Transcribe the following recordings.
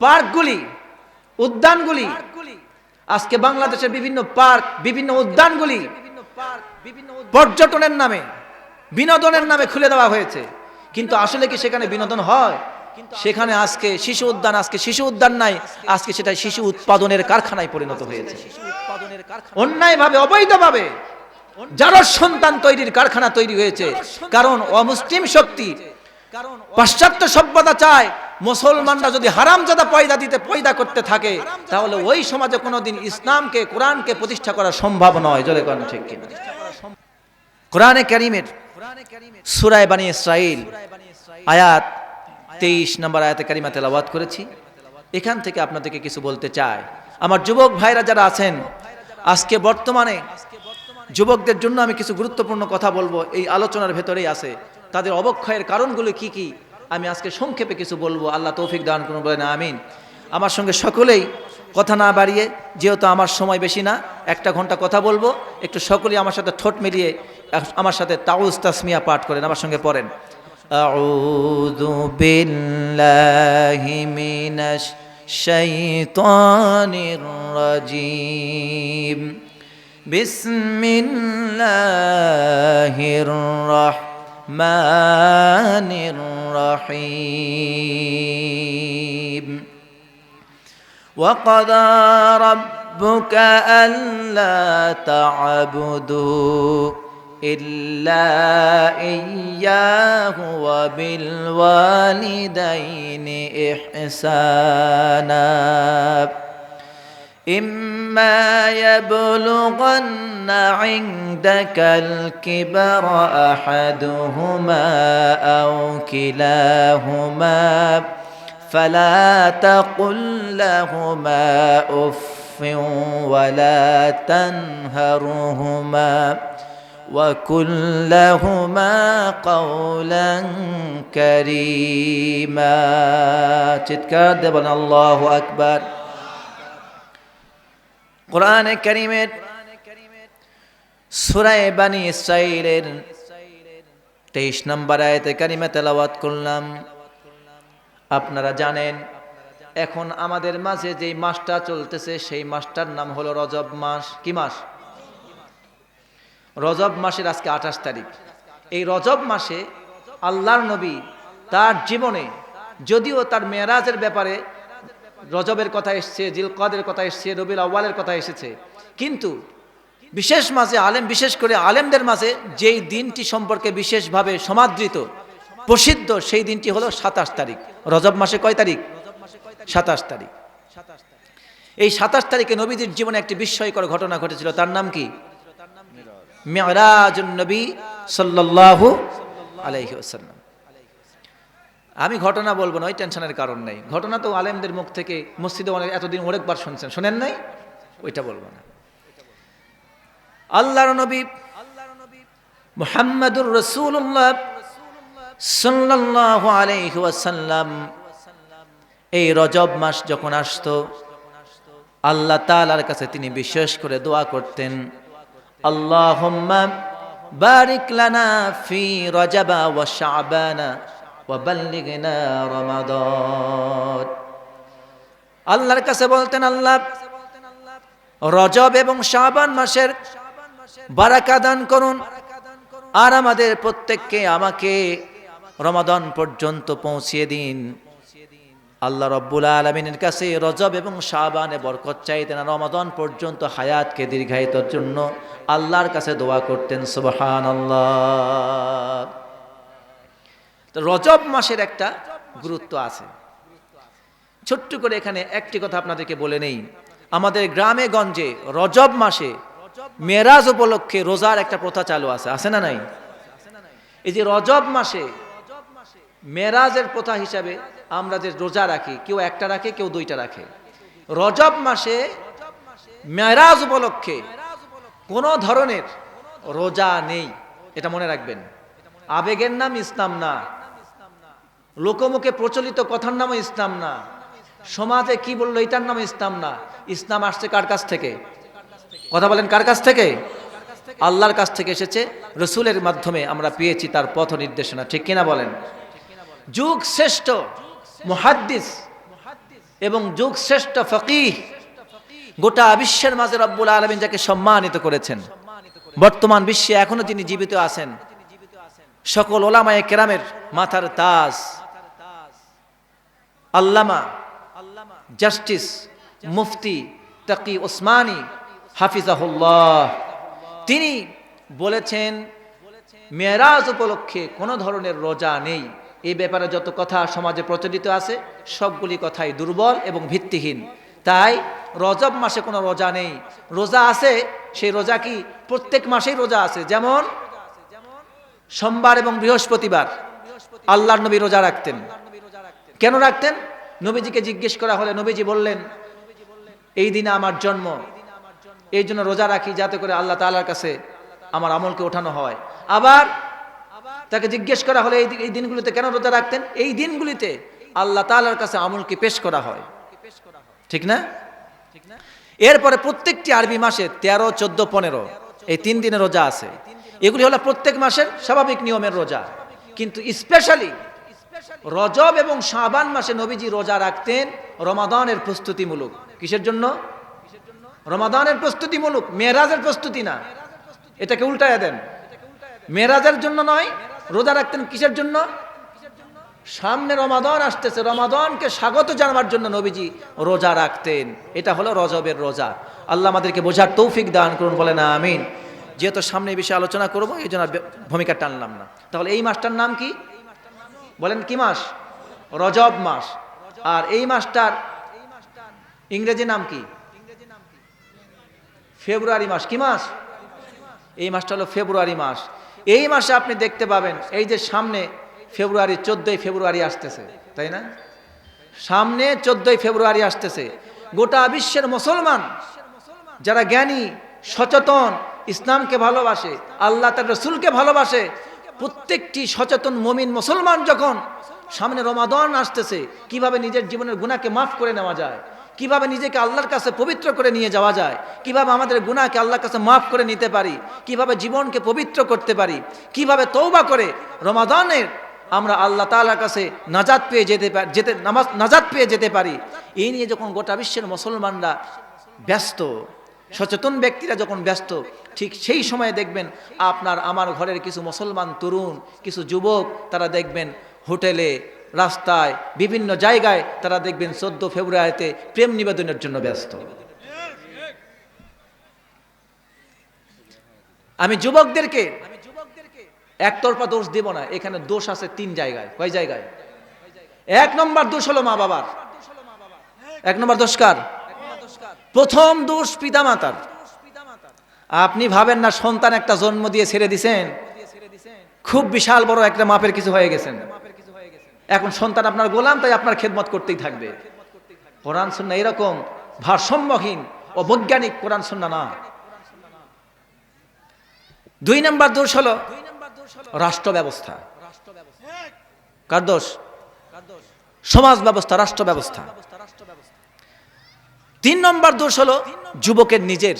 পার্কগুলি উদ্যানগুলি আজকে বাংলাদেশের বিভিন্ন পার্ক বিভিন্ন উদ্যানগুলি পর্যটনের নামে বিনোদনের নামে খুলে দেওয়া হয়েছে। কিন্তু আসলে কি সেখানে বিনোদন হয়? সেখানে আজকে শিশু উদ্যান আজকে শিশু উদ্যান নাই আজকে সেটা শিশু উৎপাদনের কারখানায় পরিণত হয়েছে। অন্যায়ভাবে অবৈধভাবে যারা সন্তান তৈরির কারখানা তৈরি হয়েছে। কারণ অমুসলিম শক্তি কারণ পাশ্চাত্য সভ্যতা চায় মুসলমানরা যদি হারামজাদা পয়দা দিতে, পয়দা করতে থাকে, তাহলে ওই সমাজে কোনোদিন ইসলামকে, কোরআনকে প্রতিষ্ঠা করা সম্ভব নয়। জলে কোরআন ঠিক কিনা? কোরআনে কারিমের সুরায় বানি ইসরাইল আয়াত তেইশ নম্বর আয়াতে কারিমা তেলাওয়াত করেছি। এখান থেকে আপনাদেরকে কিছু বলতে চাই। আমার যুবক ভাইরা যারা আছেন, আজকে বর্তমানে যুবকদের জন্য আমি কিছু গুরুত্বপূর্ণ কথা বলব। এই আলোচনার ভেতরেই আছে। তাদের অবক্ষয়ের কারণগুলো কি কি? আমি আজকে সংক্ষেপে কিছু বলবো আল্লাহ তৌফিক দান করুন বলেন আমিন আমার সঙ্গে সকলেই কথা না বাড়িয়ে যেহেতু আমার সময় বেশি না একটা ঘন্টা কথা বলবো একটু সকলেই আমার সাথে ঠোঁট মিলিয়ে আমার সাথে তাউজ তাসমিয়া পাঠ করেন আমার সঙ্গে পড়েন أعوذ بالله من الشيطان الرجيم بسم الله الرحمن الرحيم. وقضى ربك ألا تعبدوا إلا إياه وبالوالدين إحسانا. إما يبلغن عندك الكبر أحدهما أو كلاهما فلا تقل لهما أف ولا تنهرهما وكن لهما قولا كريما. تتكاد الله أكبر কোরআনে করিমের সুরায় বানি ইসরাইলের তেইশ নম্বর আয়তে কারিমা তেলাওয়াত করলাম। আপনারা জানেন, এখন আমাদের মাঝে যেই মাসটা চলতেছে, সেই মাসটার নাম হলো রজব মাস। কি মাস? রজব মাসের আজকে আঠাশ তারিখ। এই রজব মাসে আল্লাহর নবী তার জীবনে, যদিও তার মেয়েরাজের ব্যাপারে রজবের কথা এসছে, জিলকদের কথা এসছে রবিল আউ্বালের কথা এসেছে। কিন্তু বিশেষ মাঝে আলেম, বিশেষ করে আলেমদের মাঝে যেই দিনটি সম্পর্কে বিশেষভাবে সমাদৃত, প্রসিদ্ধ, সেই দিনটি হলো সাতাশ তারিখ। রজব মাসে কয় তারিখ? সাতাশ তারিখ। এই সাতাশ তারিখে নবীজির জীবনে একটি বিস্ময়কর ঘটনা ঘটেছিল। তার নাম কি? মেয়রাজুন নবী সাল্লাল্লাহু আলাইহি ওয়াসাল্লাম। আমি ঘটনা বলব না, ওই টেনশনের কারণ নেই। ঘটনা তো আলেমদের মুখ থেকে মসজিদে অনেক এতদিন অনেকবার শুনছেন। শোনেন নাই? ওইটা বলব না। আল্লাহর নবী মুহাম্মাদুর রসুল্লাহ এই রজব মাস যখন আসতো, আল্লাহ তাআলার কাছে তিনি বিশেষ করে দোয়া করতেন, আল্লাহুম্মা বারিক লানা ফি রজাবা ওয়া শাবানা আল্লাহর কাছে বলতেন, আল্লাহ, রজব এবং শাবান মাসের বারাকা দান করুন, আর আমাদের প্রত্যেককে আমাকে রমাদান পর্যন্ত পৌঁছিয়ে দিন। আল্লাহ রব্বুল আলমিনের কাছে রজব এবং শাবানে বরকত চাইতেন রমাদান পর্যন্ত হায়াতকে দীর্ঘায়িতর জন্য আল্লাহর কাছে দোয়া করতেন সুবহান আল্লাহ তো রজব মাসের একটা গুরুত্ব আছে। ছোট্ট করে এখানে একটি কথা আপনাদেরকে বলে নেই। আমাদের গ্রামে গঞ্জে রজব মাসে মেরাজ উপলক্ষে রোজার একটা প্রথা চালু আছে। আছে না নাই? এই যে রজব মাসে মেরাজের প্রথা হিসাবে আমরা যে রোজা রাখি, কেউ একটা রাখে, কেউ দুইটা রাখে। রজব মাসে মেরাজ উপলক্ষে কোনো ধরনের রোজা নেই। এটা মনে রাখবেন। আবেগের নাম ইসলাম না। লোকমুখে প্রচলিত কথার নামও ইসলাম না। সমাজে কি বলল, এটার নাম ইসলাম না। ইসলাম আসছে কার কাছ থেকে? কথা বলেন, কার কাছ থেকে? আল্লাহর কাছ থেকে এসেছে, রসুলের মাধ্যমে আমরা পেয়েছি তার পথ নির্দেশনা, ঠিক কিনা বলেন? যুগ শ্রেষ্ঠ, মুহাদ্দিস এবং যুগ শ্রেষ্ঠ ফকিহ গোটা বিশ্বের মাঝে রব্বুল আলমিন যাকে সম্মানিত করেছেন। বর্তমান বিশ্বে এখনও তিনি জীবিত আছেন। সকল ওলামায় কেরামের মাথার তাজ। আল্লামা, জাস্টিস মুফতি তাকি ওসমানী হাফিজাহুল্লাহ। তিনি বলেছেন, মেয়েরাজ উপলক্ষে কোনো ধরনের রোজা নেই। এই ব্যাপারে যত কথা সমাজে প্রচলিত আছে, সবগুলি কথাই দুর্বল এবং ভিত্তিহীন। তাই রজব মাসে কোনো রোজা নেই। রোজা আছে, সেই রোজা কি প্রত্যেক মাসেই রোজা আছে? যেমন সোমবার এবং বৃহস্পতিবার আল্লাহর নবী রোজা রাখতেন। কেন রাখতেন? নবীজিকে জিজ্ঞেস করা হলে নবীজি বললেন, এই দিনে আমার জন্ম, এই জন্য রোজা রাখি যাতে করে আল্লাহ তালার কাছে আমার আমলকে ওঠানো হয়। আবার তাকে জিজ্ঞেস করা হলে, এই দিনগুলিতে কেন রোজা রাখতেন? এই দিনগুলিতে আল্লাহ তালার কাছে আমলকে পেশ করা হয়। ঠিক না? এরপরে প্রত্যেকটি আরবি মাসে তেরো, চোদ্দ, পনেরো, এই তিন দিনের রোজা আছে। এগুলি হলো প্রত্যেক মাসের স্বাভাবিক নিয়মের রোজা। কিন্তু স্পেশালি রজব এবং শাবান মাসে নবীজি রোজা রাখতেন রমাদানের প্রস্তুতিমূলক। কিসের জন্য? রমাদানের প্রস্তুতিমূলক, মেয়েরাজের প্রস্তুতি না। এটাকে উল্টায় দেন। মেয়েরাজের জন্য নয়, রোজা রাখতেন কিসের জন্য? সামনে রমাদান আসতেছে, রমাদানকে স্বাগত জানাবার জন্য নবীজি রোজা রাখতেন। এটা হলো রজবের রোজা। আল্লাহ আমাদেরকে বোঝার তৌফিক দান করুন বলে না আমিন। যেহেতু সামনে এই বিষয়ে আলোচনা করব, এই জন্য ভূমিকা টানলাম না। তাহলে এই মাসটার নাম কি? বলেন কি মাস? রজব মাস। আর এই মাসটার ইংরেজি নাম কি? ফেব্রুয়ারি মাস। কি মাস? এই মাসটা হলো ফেব্রুয়ারি মাস। এই মাসে আপনি দেখতে পাবেন, এই যে সামনে ফেব্রুয়ারি, চোদ্দই ফেব্রুয়ারি আসতেছে, তাই না? সামনে চোদ্দই ফেব্রুয়ারি আসতেছে। গোটা বিশ্বের মুসলমান, যারা জ্ঞানী, সচেতন, ইসলামকে ভালোবাসে, আল্লাহ তার রসুলকে ভালোবাসে প্রত্যেকটি সচেতন মমিন মুসলমান যখন সামনে রমাদন আসতেছে, কীভাবে নিজের জীবনের গুণাকে মাফ করে নেওয়া যায়, কীভাবে নিজেকে আল্লাহর কাছে পবিত্র করে নিয়ে যাওয়া যায়, কীভাবে আমাদের গুণাকে আল্লাহর কাছে মাফ করে নিতে পারি, কীভাবে জীবনকে পবিত্র করতে পারি, কীভাবে তৌবা করে রমাদানের আমরা আল্লাহ তালার কাছে নাজাত পেয়ে যেতে পারি যেতে, নামাজ নাজাত পেয়ে যেতে পারি। এই নিয়ে যখন গোটা বিশ্বের মুসলমানরা ব্যস্ত সচেতন ব্যক্তিরা যখন ব্যস্ত, ঠিক সেই সময়ে দেখবেন আপনার, আমার ঘরের কিছু মুসলমান তরুণ, কিছু যুবক, তারা দেখবেন হোটেলে, রাস্তায়, বিভিন্ন জায়গায় তারা দেখবেন চোদ্দ ফেব্রুয়ারিতে প্রেম নিবেদনের জন্য ব্যস্ত। আমি যুবকদেরকে একতরফা দোষ দেব না, এখানে দোষ আছে তিন জায়গায়। কয় জায়গায়? এক নম্বর দোষ হলো মা বাবার এক নম্বর দোষ কার? প্রথম দোষ পিতামাতার। আপনি ভাবেন না, সন্তান একটা জন্ম দিয়ে ছেড়ে দিছেন? খুব বিশাল বড় একটা মাপের কিছু হয়ে গেছেন। এখন সন্তান আপনার গোলাম, তাই আপনার খেদমত করতেই থাকবে। কোরআন সুন্না এরকম ভারসাম্যহীন ও বৈজ্ঞানিক কোরআন সুন্না না। দুই নম্বর দোষ হলো রাষ্ট্র ব্যবস্থা। কার দোষ? সমাজ ব্যবস্থা, রাষ্ট্র ব্যবস্থা। তিন নম্বর দোষ হলো যুবকের নিজের।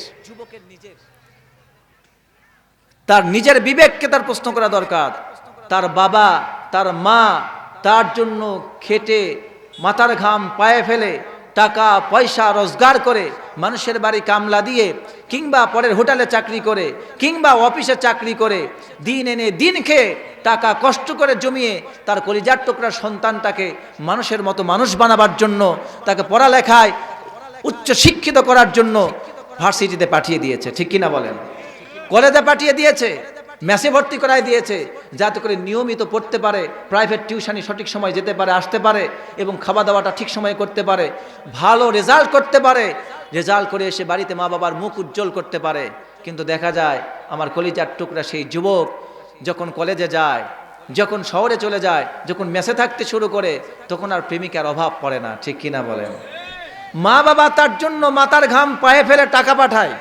তার নিজের বিবেককে তার প্রশ্ন করা দরকার। তার বাবা, তার মা, তার জন্য খেটে, মাথার ঘাম পায়ে ফেলে, টাকা, পয়সা রোজগার করে, মানুষের বাড়ি কামলা দিয়ে, কিংবা পরের হোটেলে চাকরি করে, কিংবা অফিসে চাকরি করে, দিন এনে দিন খেয়ে, টাকা কষ্ট করে জমিয়ে, তার কলিজার টুকরার সন্তানটাকে মানুষের মতো মানুষ বানাবার জন্য, তাকে পড়ালেখায় উচ্চ শিক্ষিত করার জন্য ভার্সিটিতে পাঠিয়ে দিয়েছে। ঠিক কিনা বলেন? কলেজে পাঠিয়ে দিয়েছে, মেসে ভর্তি করায় দিয়েছে, যাতে করে নিয়মিত পড়তে পারে, প্রাইভেট টিউশনি সঠিক সময় যেতে পারে, আসতে পারে এবং খাওয়া দাওয়াটা ঠিক সময়ে করতে পারে, ভালো রেজাল্ট করতে পারে, রেজাল্ট করে এসে বাড়িতে মা বাবার মুখ উজ্জ্বল করতে পারে। কিন্তু দেখা যায়, আমার কলিজার টুকরা সেই যুবক যখন কলেজে যায়, যখন শহরে চলে যায়, যখন মেসে থাকতে শুরু করে, তখন আর প্রেমিকার অভাব পড়ে না। ঠিক কিনা বলেন? মা বাবা তার জন্য মাথার ঘাম পায়ে ফেলে টাকা পাঠায়।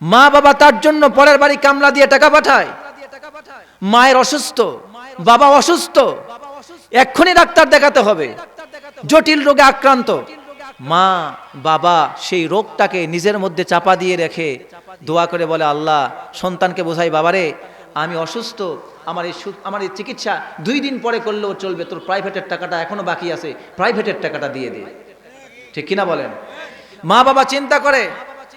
মা বাবা তার জন্য পরের বাড়ি কামলা দিয়ে টাকা পাঠায়। মায়ের অসুস্থ, বাবা অসুস্থ, এক্ষুনি ডাক্তার দেখাতে হবে। জটিল রোগে আক্রান্ত। মা, বাবা সেই রোগটাকে নিজের মধ্যে চাপা দিয়ে রেখে দোয়া করে বলে, আল্লাহ সন্তানকে বোঝাই, বাবারে, আমি অসুস্থ আমার এই আমার এই চিকিৎসা দুই দিন পরে করলেও চলবে, তোর প্রাইভেটের টাকাটা এখনও বাকি আছে প্রাইভেটের টাকাটা দিয়ে দে। ঠিক কিনা বলেন? মা বাবা চিন্তা করে,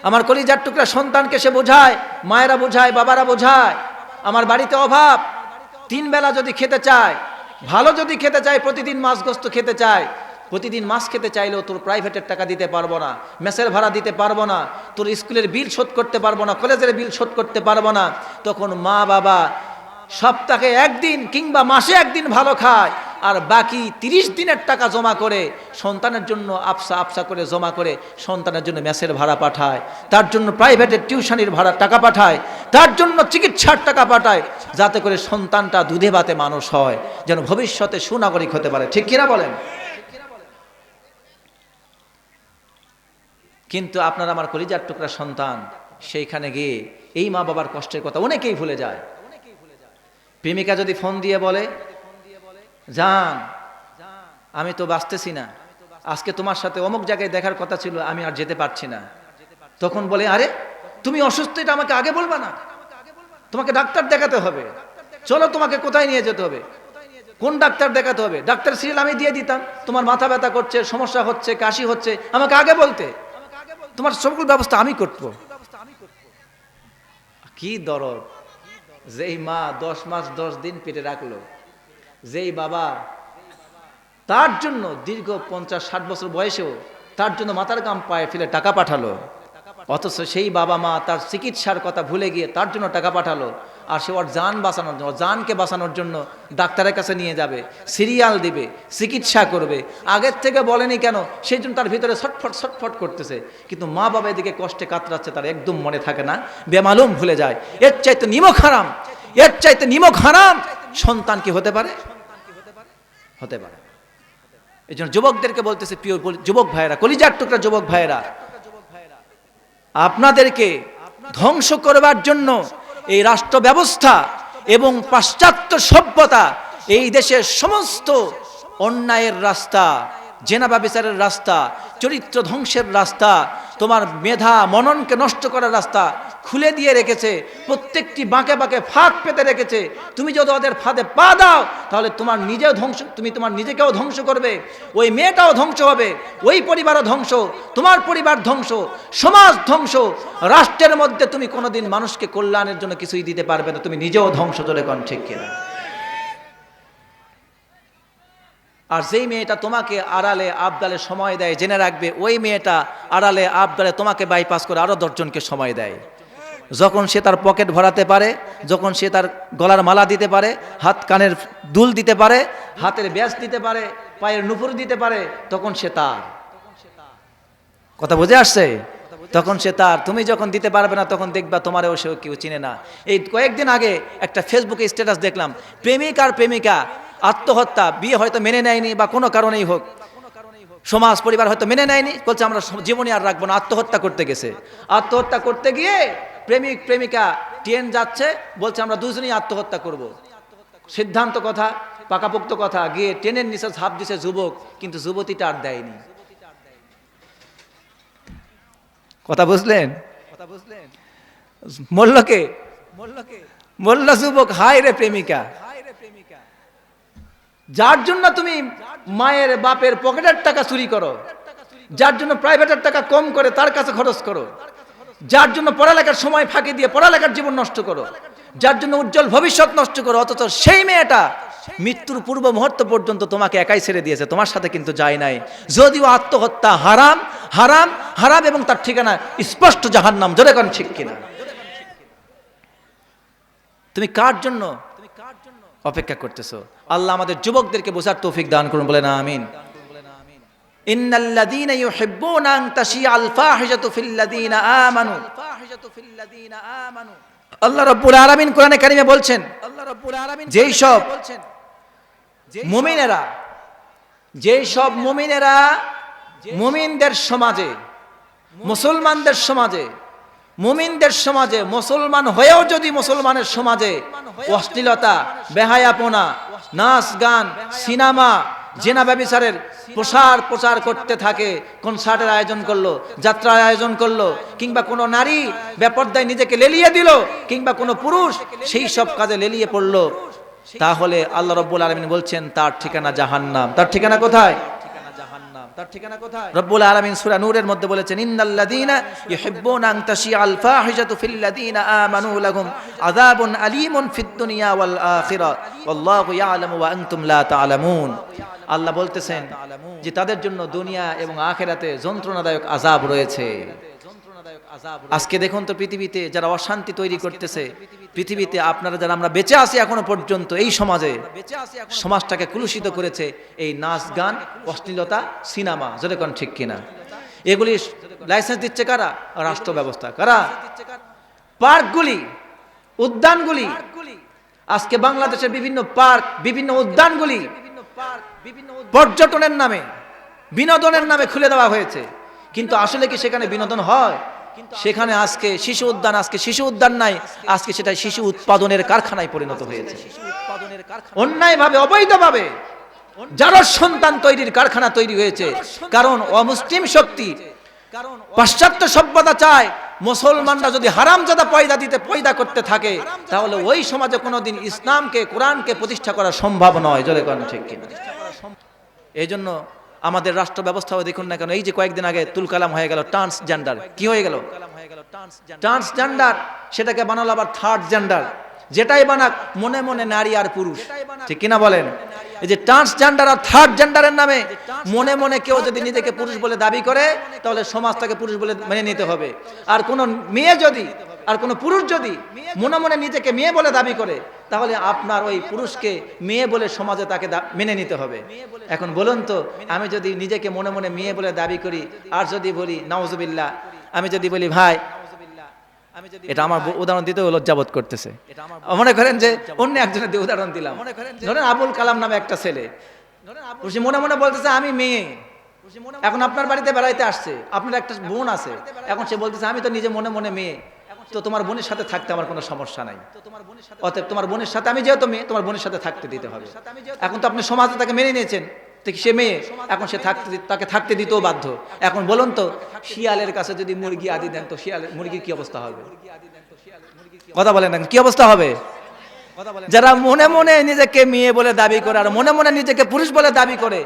আমার কলিজার টুকরা সন্তানকে সে বোঝায়, মায়েরা বোঝায়, বাবারা বোঝায়, আমার বাড়িতে অভাব, তিন বেলা যদি খেতে চায়, ভালো যদি খেতে চায়, প্রতিদিন মাছ গোস্ত খেতে চায়, প্রতিদিন মাছ খেতে চাইলেও তোর প্রাইভেটের টাকা দিতে পারব না, মেসের ভাড়া দিতে পারব না, তোর স্কুলের বিল শোধ করতে পারব না, কলেজের বিল শোধ করতে পারব না, তখন মা বাবা সপ্তাহে একদিন কিংবা মাসে একদিন ভালো খায়, আর বাকি তিরিশ দিনের টাকা জমা করে সন্তানের জন্য আপসা আপসা করে জমা করে সন্তানের জন্য মেসের ভাড়া পাঠায়, তার জন্য প্রাইভেটের টিউশনির ভাড়া টাকা পাঠায়, তার জন্য চিকিৎসার টাকা পাঠায়, যাতে করে সন্তানটা দুধে ভাতে মানুষ হয়, যেন ভবিষ্যতে সুনাগরিক হতে পারে। ঠিক কিনা বলেন? কিন্তু আপনার আমার কলিজার টুকরা সন্তান, সেইখানে গিয়ে এই মা বাবার কষ্টের কথা অনেকেই ভুলে যায়। প্রেমিকা যদি ফোন দিয়ে বলে যান আমি তো বাঁচতেছি না। আজকে তোমার সাথে অমুক জায়গায় দেখার কথা ছিল, আমি আর যেতে পারছি না। তখন বলে, আরে, তুমি অসুস্থ, এটা আমাকে আগে বলবা না? তোমাকে ডাক্তার দেখাতে হবে। চলো তোমাকে কোথায় নিয়ে যেতে হবে? কোন ডাক্তার দেখাতে হবে? ডাক্তার সিরিয়াল আমি দিয়ে দিতাম। তোমার মাথা ব্যথা করছে, সমস্যা হচ্ছে, কাশি হচ্ছে, আমাকে আগে বলতে। তোমার সকল ব্যবস্থা আমি করব। কি দরদ। যেই মা দশ মাস, দশ দিন পেটে রাখল, যেই বাবা তার জন্য দীর্ঘ পঞ্চাশ, ষাট বছর বয়সেও তার জন্য মাথার গাম পায়ে ফেলে টাকা পাঠালো। অথচ সেই বাবা মা তার চিকিৎসার কথা ভুলে গিয়ে তার জন্য টাকা পাঠালো। আর সে ওর জান বাঁচানোর জন্য, ওর জানকে বাঁচানোর জন্য ডাক্তারের কাছে নিয়ে যাবে, সিরিয়াল দিবে, চিকিৎসা করবে। আগের থেকে বলেনি কেন? সেই জন্য তার ভিতরে ছটফট ছটফট করতেছে। কিন্তু মা বাবা এদিকে কষ্টে কাতরাচ্ছে, তার একদম মনে থাকে না। বেমালুম ভুলে যায়। এর চাইতে নিমক হারাম, এর চাইতে নিমক হারাম। সন্তান কি হতে পারে? হতে পারে। এই জন্য যুবকদেরকে বলতেছে, প্রিয় যুবক ভাইয়েরা, কলিজার টুকরা যুবক ভাইয়েরা, আপনাদেরকে ধ্বংস করবার জন্য এই রাষ্ট্র ব্যবস্থা এবং পাশ্চাত্য সভ্যতা, এই দেশের সমস্ত অন্যায়ের রাস্তা, জেনাবা বিচারের রাস্তা, চরিত্র ধ্বংসের রাস্তা, তোমার মেধা, মননকে নষ্ট করার রাস্তা খুলে দিয়ে রেখেছে, প্রত্যেকটি বাঁকে বাঁকে ফাঁক পেতে রেখেছে। তুমি যদি ওদের ফাঁদে পা দাও, তাহলে তোমার নিজেও ধ্বংস, তুমি তোমার নিজেকেও ধ্বংস করবে। ওই মেয়েটাও ধ্বংস হবে, ওই পরিবারও ধ্বংস, তোমার পরিবার ধ্বংস, সমাজ ধ্বংস, রাষ্ট্রের মধ্যে তুমি কোনোদিন মানুষকে কল্যাণের জন্য কিছুই দিতে পারবে না, তুমি নিজেও ধ্বংস চলে কন, ঠিক কিনা? আর যেই মেয়েটা তোমাকে আড়ালে, আবদালে সময় দেয়, জেনে রাখবে, ওই মেয়েটা আড়ালে, আবদালে তোমাকে বাইপাস করে আরও দশজনকে সময় দেয়। যখন সে তার পকেট ভরাতে পারে, যখন সে তার গলার মালা দিতে পারে, হাত কানের দুল দিতে পারে, হাতের ব্যাস দিতে পারে, পায়ের নুপুর দিতে পারে, তখন সে তার। কথা বুঝে আসছে? তখন সে তার। তুমি যখন দিতে পারবে না, তখন দেখবা তোমারও সেও কেউ চিনে না। এই কয়েকদিন আগে একটা ফেসবুকে স্ট্যাটাস দেখলাম, প্রেমিক আর প্রেমিকা আত্মহত্যা, বিয়ে হয়তো মেনে নেয়নি বা কোনো কারণেই হোক। সমাজ, পরিবার হয়তো মেনে নেয়নি, বলছে আমরা জীবনে আর রাখব না, আত্মহত্যা করতে গেছে। আত্মহত্যা করতে গিয়ে প্রেমিক প্রেমিকা ট্রেন যাচ্ছে বলছে আমরা দুজনেই আত্মহত্যা করব। সিদ্ধান্ত কথা পাকাপোক্ত কথা গিয়ে ট্রেনের নিচে ঝাঁপ দিছে যুবক কিন্তু যুবতীটা আর দেয়নি। কথা বুঝলেন? কথা বুঝলেন। মল্লকে? মল্লকে? মল্ল যুবক হায় রে প্রেমিকা। যার জন্য তুমি মায়ের বাপের পকেটের টাকা চুরি করো যার জন্য প্রাইভেটের টাকা কম করে তার কাছে খরচ করো। যার জন্য পড়ালেখার সময় ফাঁকি দিয়ে পড়ালেখার জীবন নষ্ট করো, যার জন্য উজ্জ্বল ভবিষ্যৎ নষ্ট করো, অথচ সেই মেয়েটা মৃত্যুর পূর্ব মুহূর্ত পর্যন্ত তোমাকে একাই ছেড়ে দিয়েছে, তোমার সাথে কিন্তু যায় নাই। যদিও আত্মহত্যা হারাম হারাম হারাম এবং তার ঠিকানা স্পষ্ট জাহার নাম জোরে কোন ঠিক কিনা? তুমি কার জন্য অপেক্ষা করতেছো? আল্লাহ আমাদের যুবকদেরকে বোঝার তৌফিক দান করুন বলে না আমিন। ইন্নাল্লাযীনা ইউহিব্বুনা আন তাশিআল ফাহিশাতু ফিল্লাযীনা আমানু। আল্লাহ রাব্বুল আলামিন কোরআনে কারিমে বলছেন আল্লাহ রাব্বুল আলামিন যেই সব মুমিনেরা, যেই সব মুমিনেরা মুমিনদের সমাজে, মুসলমানদের সমাজে, মুমিনদের সমাজে, মুসলমান হয়েও যদি মুসলমানের সমাজে অশ্লীলতা, বেহায়াপনা, নাচ গান, সিনেমা জেনা ব্যবিচারের প্রসার প্রচার করতে থাকে কনসার্টের আয়োজন করল, যাত্রার আয়োজন করল, কিংবা কোনো নারী ব্যাপারদায় নিজেকে লেলিয়ে দিল, কিংবা কোনো পুরুষ সেই সব কাজে লেলিয়ে পড়ল। তাহলে আল্লাহ রব্বুল আলমিন বলছেন, তার ঠিকানা জাহান্নাম। তার ঠিকানা কোথায়? তার ঠিকানা কোথায়? রব্বুল আলামিন সূরা নূরের মধ্যে বলেছেন, ইন্নাল্লাযীনা ইউহিব্বুনা আন তাশিআল ফাহিশাতু ফিল লাযীনা আমানু লাহুম আযাবুন আলীমুন ফিদ দুনিয়া ওয়াল আখিরা ওয়াল্লাহু ইয়ালামু ওয়া আনতুম লা তা'লামুন। আল্লাহ বলতেছেন যে তাদের জন্য দুনিয়া এবং আখেরাতে যন্ত্রণাদায়ক আযাব রয়েছে। আজকে দেখুন তো পৃথিবীতে যারা অশান্তি তৈরি করতেছে পৃথিবীতে আপনারা যারা আমরা বেঁচে আছি এখনও পর্যন্ত এই সমাজে সমাজটাকে কুলুষিত করেছে এই নাচ গান অশ্লীলতা সিনেমা যদি কোন ঠিক কিনা? এগুলি লাইসেন্স দিচ্ছে কারা? রাষ্ট্র ব্যবস্থা কারা? পার্কগুলি উদ্যানগুলি আজকে বাংলাদেশের বিভিন্ন পার্ক বিভিন্ন উদ্যানগুলি পর্যটনের নামে বিনোদনের নামে খুলে দেওয়া হয়েছে। কিন্তু আসলে কি সেখানে বিনোদন হয়? সেখানে আজকে শিশু উদ্যান, আজকে শিশু উদ্যান নাই, আজকে সেটা শিশু উৎপাদনের কারখানায় পরিণত হয়েছে। অন্যায়ভাবে, অবৈধভাবে যারা সন্তান তৈরির কারখানা তৈরি হয়েছে, কারণ অমুসলিম শক্তি পাশ্চাত্য সভ্যতা চায় মুসলমানরা যদি হারামজাদা পয়দা দিতে, পয়দা করতে থাকে, তাহলে ওই সমাজে কোনোদিন ইসলামকে, কোরআনকে প্রতিষ্ঠা করা সম্ভব নয়। জলে কোন ঠিক কিনা? এই জন্য আমাদের রাষ্ট্র ব্যবস্থাও দেখুন না কেন, এই যে কয়েকদিন আগে তুলকালাম হয়ে গেল ট্রান্সজেন্ডার কি হয়ে গেল? ট্রান্সজেন্ডার সেটাকে বানালো আবার থার্ড জেন্ডার যেটাই বানাক, মনে মনে নারী আর পুরুষ। ঠিক কিনা বলেন? এই যে ট্রান্সজেন্ডার আর থার্ড জেন্ডারের নামে মনে মনে কেউ যদি নিজেকে পুরুষ বলে দাবি করে, তাহলে সমাজ তাকে পুরুষ বলে মেনে নিতে হবে। আর কোন মেয়ে যদি, আর কোন পুরুষ যদি মনে মনে নিজেকে মেয়ে বলে দাবি করে, তাহলে আপনার ওই পুরুষকে মেয়ে বলে সমাজে তাকে মেনে নিতে হবে। এখন বলুন তো, আমি যদি নিজেকে মনে মনে মেয়ে বলে দাবি করি, আর যদি বলি নওয়াজবিল্লা আমি যদি বলি, ভাই এটা আমার উদাহরণ দিতেও লজ্জাবোধ করতেছে। মনে করেন যে অন্য একজনের দিয়ে উদাহরণ দিলাম। ধরেন আবুল কালাম নামে একটা ছেলে। সে মনে মনে বলতেছে আমি মেয়ে। এখন আপনার বাড়িতে বেড়াইতে আসছে। আপনার একটা বোন আছে। এখন সে বলতেছে আমি তো নিজে মনে মনে মেয়ে। তো তোমার বোনের সাথে থাকতে আমার কোনো সমস্যা নাই। অতএব তোমার বোনের সাথে আমি যেহেতু মেয়ে তোমার বোনের সাথে থাকতে দিতে হবে। এখন তো আপনি সমাজে তাকে মেনে নিয়েছেন। সে মেয়ে এখন সে থাকতে তাকে থাকতে দিতেও বাধ্য। এখন বলুন তো, শিয়ালের কাছে যদি মুরগি আদি দেন, তো শিয়ালের মুরগির কি অবস্থা হবে? কথা বলেন কি অবস্থা হবে? যারা মনে মনে নিজেকে মেয়ে বলে দাবি করে আর মনে মনে নিজেকে পুরুষ বলে দাবি করে,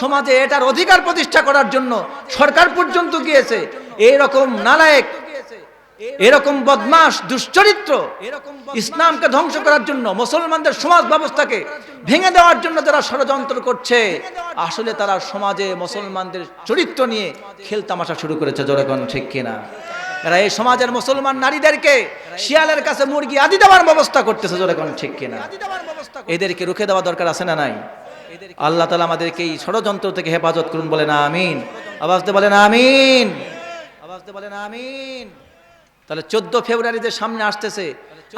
সমাজে এটার অধিকার প্রতিষ্ঠা করার জন্য সরকার পর্যন্ত গিয়েছে। এইরকম নালায়েক এরকম বদমাস দুশ্চরিত্র ইসলামকে ধ্বংস করার জন্য, মুসলমানদের সমাজ ব্যবস্থাকে ভেঙে দেওয়ার জন্য যারা ষড়যন্ত্র করছে, আসলে তারা সমাজে মুসলমানদের চরিত্র নিয়ে খেলতামাশা শুরু করেছে জোরেগণ ঠিক কিনা? এরা এই সমাজের মুসলমান নারীদেরকে শিয়ালের কাছে মুরগি আদি দেওয়ার ব্যবস্থা করতেছে জোরেগণ ঠিক কিনা? এদেরকে রুখে দেওয়া দরকার আছে না নাই? আল্লাহ তালা আমাদেরকে এই ষড়যন্ত্র থেকে হেফাজত করুন, বলেন আমিন। আওয়াজতে বলেন আমিন। আওয়াজতে বলেন আমিন। তাহলে চোদ্দ ফেব্রুয়ারি যে সামনে আসতেছে,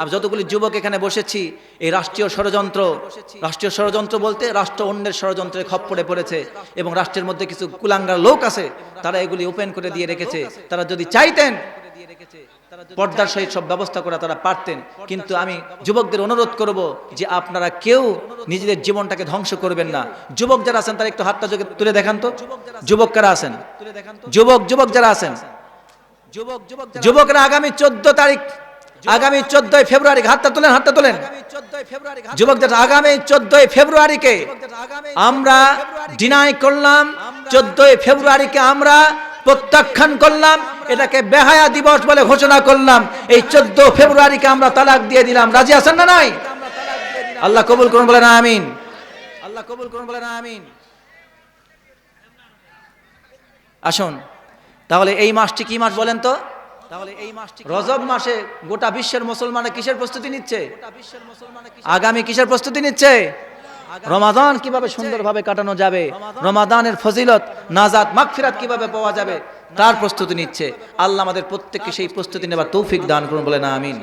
আর যতগুলি যুবক এখানে বসেছি, এই রাষ্ট্রীয় ষড়যন্ত্র রাষ্ট্রীয় ষড়যন্ত্র বলতে রাষ্ট্র অন্যের ষড়যন্ত্রে খপ্পরে পড়েছে এবং রাষ্ট্রের মধ্যে কিছু কুলাঙ্গার লোক আছে, তারা এগুলি ওপেন করে দিয়ে রেখেছে। তারা যদি চাইতেন, পর্দার সহিত সব ব্যবস্থা করা তারা পারতেন। কিন্তু আমি যুবকদের অনুরোধ করব যে আপনারা কেউ নিজেদের জীবনটাকে ধ্বংস করবেন না। যুবক যারা আছেন, তারা একটু হাতটা তুলে দেখান তো। যুবক কারা আছেন, যুবক যুবক যারা আছেন যুবকরা আগামী চোদ্দ তারিখ আগামী চোদ্দই ফেব্রুয়ারি হাতটা তোলেন হাতটা তোলেন। যুবকদের আগামী চোদ্দই ফেব্রুয়ারিকে আমরা ডিনাই করলাম। চোদ্দই ফেব্রুয়ারিকে আমরা প্রত্যাখ্যান করলাম। এটাকে বেহায়া দিবস বলে ঘোষণা করলাম। এই চোদ্দ ফেব্রুয়ারিকে আমরা তালাক দিয়ে দিলাম। রাজি আছেন না নাই? আল্লাহ কবুল করুন বলেন আমিন। আল্লাহ কবুল করুন বলেন আমিন। আসুন। তাহলে এই মাসটি কি মাস বলেন তো? তাহলে এই মাসটি রজব মাসে গোটা বিশ্বের মুসলমানের কিসের প্রস্তুতি নিচ্ছে? আগামী কিসের প্রস্তুতি নিচ্ছে? রমাদান কীভাবে সুন্দরভাবে কাটানো যাবে? রমাদানের ফজিলত নাজাত মাগফিরাত কীভাবে পাওয়া যাবে? তার প্রস্তুতি নিচ্ছে। আল্লাহ আমাদের প্রত্যেককে সেই প্রস্তুতি নেবার তৌফিক দান করুন বলে না আমিন।